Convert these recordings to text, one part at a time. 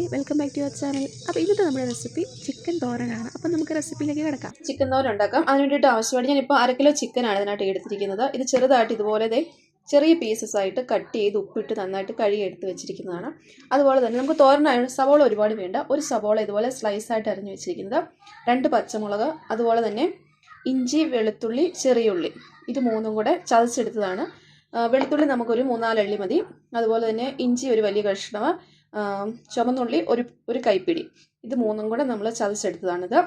Hi welcome back to your channel. അപ്പോൾ ഇന്നത്തെ നമ്മുടെ റെസിപ്പി ചിക്കൻ തോരനാണ്. അപ്പോൾ നമുക്ക് റെസിപ്പിയിലേക്ക് കിടക്കാം. ചിക്കൻ തോരൻ ഉണ്ടാക്കാം അതിന് വേണ്ടിയിട്ട് ആവശ്യമായിട്ട് ഞാനിപ്പോൾ അര കിലോ ചിക്കനാണ് ഇതിനായിട്ട് എടുത്തിരിക്കുന്നത്. ഇത് ചെറുതായിട്ട് ഇതുപോലെ ചെറിയ പീസസ് ആയിട്ട് കട്ട് ചെയ്ത് ഉപ്പിട്ട് നന്നായിട്ട് കഴുകി എടുത്ത് വെച്ചിരിക്കുന്നതാണ്. അതുപോലെ തന്നെ നമുക്ക് തോരനായിട്ട് സവോള ഒരുപാട് വേണ്ട. ഒരു സവോള ഇതുപോലെ സ്ലൈസ് ആയിട്ട് അരിഞ്ഞു വെച്ചിരിക്കുന്നത്. രണ്ട് പച്ചമുളക് അതുപോലെ തന്നെ ഇഞ്ചി വെളുത്തുള്ളി ചെറിയ ഉള്ളി. ഇത് മൂന്നും കൂടെ ചതച്ചെടുത്തതാണ്. വെളുത്തുള്ളി നമുക്കൊരു മൂന്നാലള്ളി മതി. അതുപോലെ തന്നെ ഇഞ്ചി ഒരു വലിയ കഷ്ണം ആ, ചുമന്നുള്ളി ഒരു ഒരു കൈപ്പിടി. ഇത് മൂന്നും കൂടെ നമ്മൾ ചതച്ചെടുത്തതാണിത്.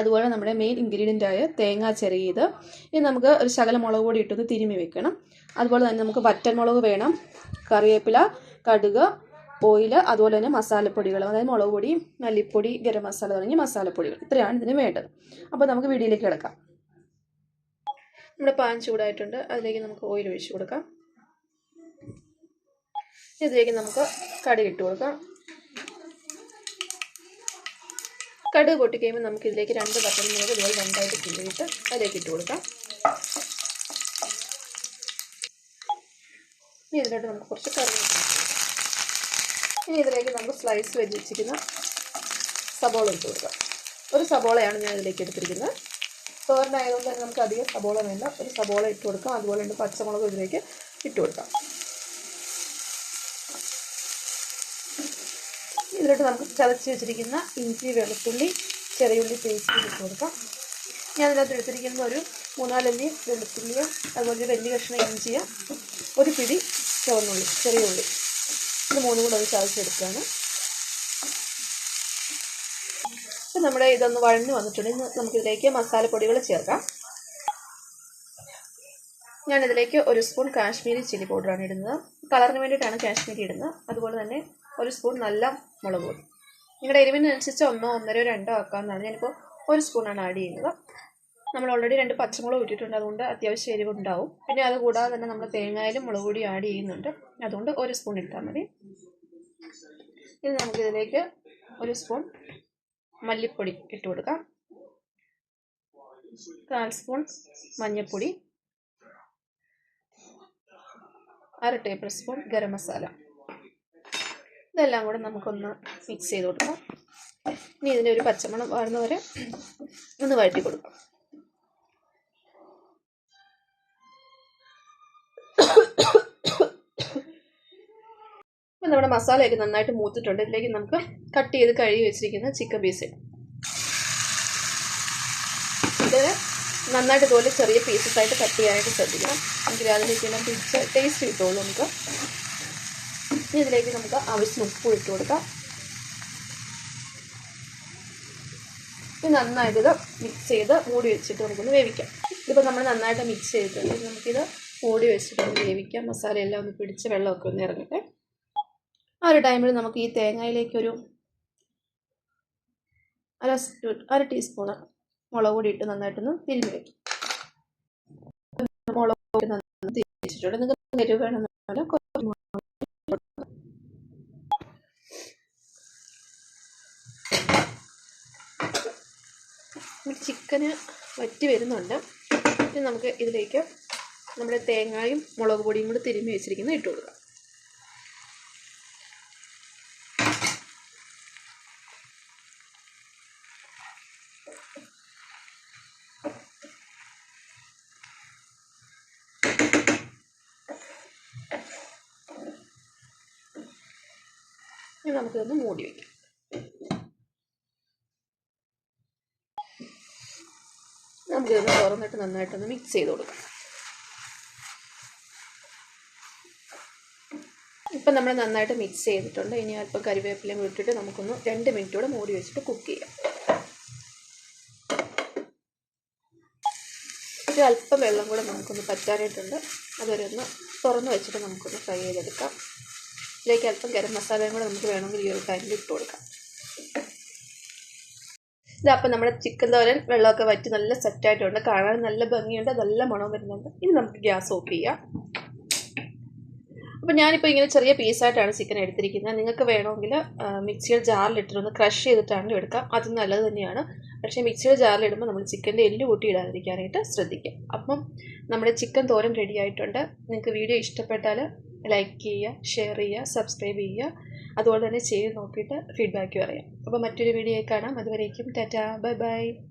അതുപോലെ നമ്മുടെ മെയിൻ ഇൻഗ്രീഡിയന്റ് ആയ തേങ്ങ ചെറിയത് ഇനി നമുക്ക് ഒരു ശകലം മുളക് പൊടി ഇട്ടൊന്ന് തിരുമ്മി വെക്കണം. അതുപോലെ തന്നെ നമുക്ക് വറ്റൻമുളക് വേണം. കറിവേപ്പില കടുക് ഓയിൽ അതുപോലെ തന്നെ മസാലപ്പൊടികൾ അതായത് മുളക് പൊടി മല്ലിപ്പൊടി ഗരം മസാല തുടങ്ങിയ മസാലപ്പൊടികൾ. ഇത്രയാണ് ഇതിന് വേണ്ടത്. അപ്പോൾ നമുക്ക് വീടിയിലേക്ക് കിടക്കാം. നമ്മുടെ പാൻ ചൂടായിട്ടുണ്ട്. അതിലേക്ക് നമുക്ക് ഓയിൽ ഒഴിച്ച് കൊടുക്കാം. ഇതിലേക്ക് നമുക്ക് കടുക് ഇട്ട് കൊടുക്കാം. കടുക് പൊട്ടി കഴിയുമ്പോൾ നമുക്ക് ഇതിലേക്ക് രണ്ട് ബട്ടൺ മുളക് ഇതുപോലെ രണ്ടായിട്ട് കിണ്ടിയിട്ട് അതിലേക്ക് ഇട്ട് കൊടുക്കാം. ഇനി ഇതിലോട്ട് നമുക്ക് കുറച്ച് കറിവേപ്പില ഇനി ഇതിലേക്ക് നമുക്ക് സ്ലൈസ് വെച്ചിരിക്കുന്ന സബോള ഇട്ട് കൊടുക്കാം. ഒരു സബോളയാണ് ഞാൻ ഇതിലേക്ക് എടുത്തിരിക്കുന്നത്. തോരനായതുകൊണ്ട് തന്നെ നമുക്ക് അധികം സബോള വേണ്ട. ഒരു സബോള ഇട്ട് കൊടുക്കാം. അതുപോലെ തന്നെ പച്ചമുളക് ഇതിലേക്ക് ഇട്ട് കൊടുക്കാം. ഇതിലോട്ട് നമുക്ക് ചതച്ച് വെച്ചിരിക്കുന്ന ഇഞ്ചി വെളുത്തുള്ളി ചെറിയുള്ളി പേസ്റ്റ് ഇട്ട് കൊടുക്കാം. ഞാൻ ഇതിനകത്ത് എടുത്തിരിക്കുന്ന ഒരു മൂന്നാലല്ലി വെളുത്തുള്ളിയും അതുപോലെ വലിയ കഷ്ണം ഇഞ്ചിയും ഒരു പിടി ചുവന്നുള്ളി ചെറിയ ഉള്ളി. ഇത് മൂന്നും കൂടെ ഒന്ന് ചതച്ചെടുക്കുകയാണ്. ഇപ്പം നമ്മുടെ ഇതൊന്ന് വഴഞ്ഞു വന്നിട്ടുണ്ട്. ഇന്ന് നമുക്കിതിലേക്ക് മസാലപ്പൊടികൾ ചേർക്കാം. ഞാനിതിലേക്ക് ഒരു സ്പൂൺ കാശ്മീരി ചില്ലി പൗഡറാണ് ഇടുന്നത്. കളറിന് വേണ്ടിയിട്ടാണ് കാശ്മീരി ഇടുന്നത്. അതുപോലെ തന്നെ ഒരു സ്പൂൺ നല്ല മുളക് പൊടി. നിങ്ങളുടെ എരിവിനനുസരിച്ച് ഒന്നോ ഒന്നരയോ രണ്ടോ ആക്കാമെന്നാണ് ഞാനിപ്പോൾ ഒരു സ്പൂണാണ് ആഡ് ചെയ്യുന്നത്. നമ്മൾ ഓൾറെഡി രണ്ട് പച്ചമുളക് ഇട്ടിട്ടുണ്ട്. അതുകൊണ്ട് അത്യാവശ്യം എരിവ് ഉണ്ടാവും പിന്നെ അതുകൂടാതെ തന്നെ നമ്മൾ തേങ്ങായാലും മുളക് പൊടി ആഡ് ചെയ്യുന്നുണ്ട്. അതുകൊണ്ട് ഒരു സ്പൂൺ ഇട്ടാൽ മതി. ഇനി നമുക്കിതിലേക്ക് ഒരു സ്പൂൺ മല്ലിപ്പൊടി ഇട്ട് കൊടുക്കാം. കാൽ സ്പൂൺ മഞ്ഞൾപ്പൊടി അര ടേബിൾ സ്പൂൺ ഗരം മസാല. ഇതെല്ലാം കൂടെ നമുക്കൊന്ന് മിക്സ് ചെയ്ത് കൊടുക്കാം. ഇനി ഇതിന്റെ ഒരു പച്ചമണം വാഴുന്നവരെ ഒന്ന് വഴറ്റി കൊടുക്കാം. ഇപ്പം നമ്മുടെ മസാലയൊക്കെ നന്നായിട്ട് മൂത്തിട്ടുണ്ട്. ഇതിലേക്ക് നമുക്ക് കട്ട് ചെയ്ത് കഴുകി വെച്ചിരിക്കുന്ന ചിക്കൻ പീസ് ഇടാം. ഇത് നന്നായിട്ട് ഇതുപോലെ ചെറിയ പീസസ് ആയിട്ട് കട്ട് ചെയ്യാനായിട്ട് ശ്രദ്ധിക്കണം. എങ്കിൽ അതിലേക്ക് ടേസ്റ്റ് കിട്ടുള്ളൂ നമുക്ക്. ഇനി ഇതിലേക്ക് നമുക്ക് ആവശ്യത്തിന് ഉപ്പ് ഇട്ട് കൊടുക്കാം. ഇത് നന്നായിട്ട് ഇത് മിക്സ് ചെയ്ത് മൂടി വെച്ചിട്ട് നമുക്കൊന്ന് വേവിക്കാം. ഇതിപ്പോൾ നമ്മൾ നന്നായിട്ട് മിക്സ് ചെയ്തിട്ടുണ്ട്. നമുക്കിത് മൂടി വെച്ചിട്ട് ഒന്ന് വേവിക്കാം. മസാല എല്ലാം ഒന്ന് പിടിച്ച് വെള്ളമൊക്കെ ഒന്ന് ഇറങ്ങട്ടെ. ആ ഒരു ടൈമിൽ നമുക്ക് ഈ തേങ്ങയിലേക്കൊരു അര അര ടീസ്പൂണ് മുളക് പൊടി ഇട്ട് നന്നായിട്ടൊന്ന് തിരിഞ്ഞ് വയ്ക്കും മുളക് പൊടി നന്നായി തിരിച്ചിട്ടുണ്ട് നിങ്ങൾക്ക് എരിവ് വേണമെന്നുണ്ടെങ്കിൽ കുറച്ച് മുളക് പൊടി ഇട്ട് കൊടുക്കാം. ചിക്കന് വറ്റി വരുന്നുണ്ട്. ഇനി നമുക്ക് ഇതിലേക്ക് നമ്മുടെ തേങ്ങായും മുളക് പൊടിയും കൂടി തിരുമ്മി വെച്ചിരിക്കുന്ന ഇട്ട് കൊടുക്കാം. നമുക്കിതൊന്ന് മൂടി വയ്ക്കാം നമുക്കിതൊന്ന് തുറന്നിട്ട് നന്നായിട്ടൊന്ന് മിക്സ് ചെയ്ത് കൊടുക്കാം ഇപ്പം നമ്മൾ നന്നായിട്ട് മിക്സ് ചെയ്തിട്ടുണ്ട്. ഇനി അല്പം കരിവേപ്പിലയും ഇട്ടിട്ട് നമുക്കൊന്ന് രണ്ട് മിനിറ്റ് കൂടെ മൂടി വെച്ചിട്ട് കുക്ക് ചെയ്യാം. ഒരു അല്പം വെള്ളം കൂടെ നമുക്കൊന്ന് പറ്റാനായിട്ടുണ്ട് അതുവരെ ഒന്ന് തുറന്ന് വെച്ചിട്ട് നമുക്കൊന്ന് ഫ്രൈ ചെയ്തെടുക്കാം. ഇതിലേക്ക് അല്പം ഗരം മസാലയും കൂടെ നമുക്ക് വേണമെങ്കിൽ ഈ ഒരു ടൈമിൽ ഇട്ട് കൊടുക്കാം. ഇതപ്പം നമ്മുടെ ചിക്കൻ തോരൻ വെള്ളമൊക്കെ വറ്റി നല്ല സെറ്റായിട്ടുണ്ട് കാണാൻ നല്ല ഭംഗിയുണ്ട്. നല്ല മണം വരുന്നുണ്ട്. ഇനി നമുക്ക് ഗ്യാസ് ഓഫ് ചെയ്യാം. അപ്പം ഞാനിപ്പോൾ ഇങ്ങനെ ചെറിയ പീസായിട്ടാണ് ചിക്കൻ എടുത്തിരിക്കുന്നത്. നിങ്ങൾക്ക് വേണമെങ്കിൽ മിക്സിയുടെ ജാറിലിട്ടിട്ടൊന്ന് ക്രഷ് ചെയ്തിട്ടാണ് എടുക്കാം. അത് നല്ലത് തന്നെയാണ്. പക്ഷേ മിക്സിയുടെ ജാറിലിടുമ്പോൾ നമ്മൾ ചിക്കന്റെ എല്ല് കൂട്ടിയിടാതിരിക്കാനായിട്ട് ശ്രദ്ധിക്കുക അപ്പം നമ്മുടെ ചിക്കൻ തോരൻ റെഡി ആയിട്ടുണ്ട്. നിങ്ങൾക്ക് വീഡിയോ ഇഷ്ടപ്പെട്ടാൽ ലൈക്ക് ചെയ്യുക ഷെയർ ചെയ്യുക സബ്സ്ക്രൈബ് ചെയ്യുക. അതുപോലെ തന്നെ ചെയ്ത് നോക്കിയിട്ട് ഫീഡ്ബാക്ക് പറയാം. അപ്പോൾ മറ്റൊരു വീഡിയോയിൽ കാണാം. അതുവരേക്കും ടാറ്റാ. Bye bye.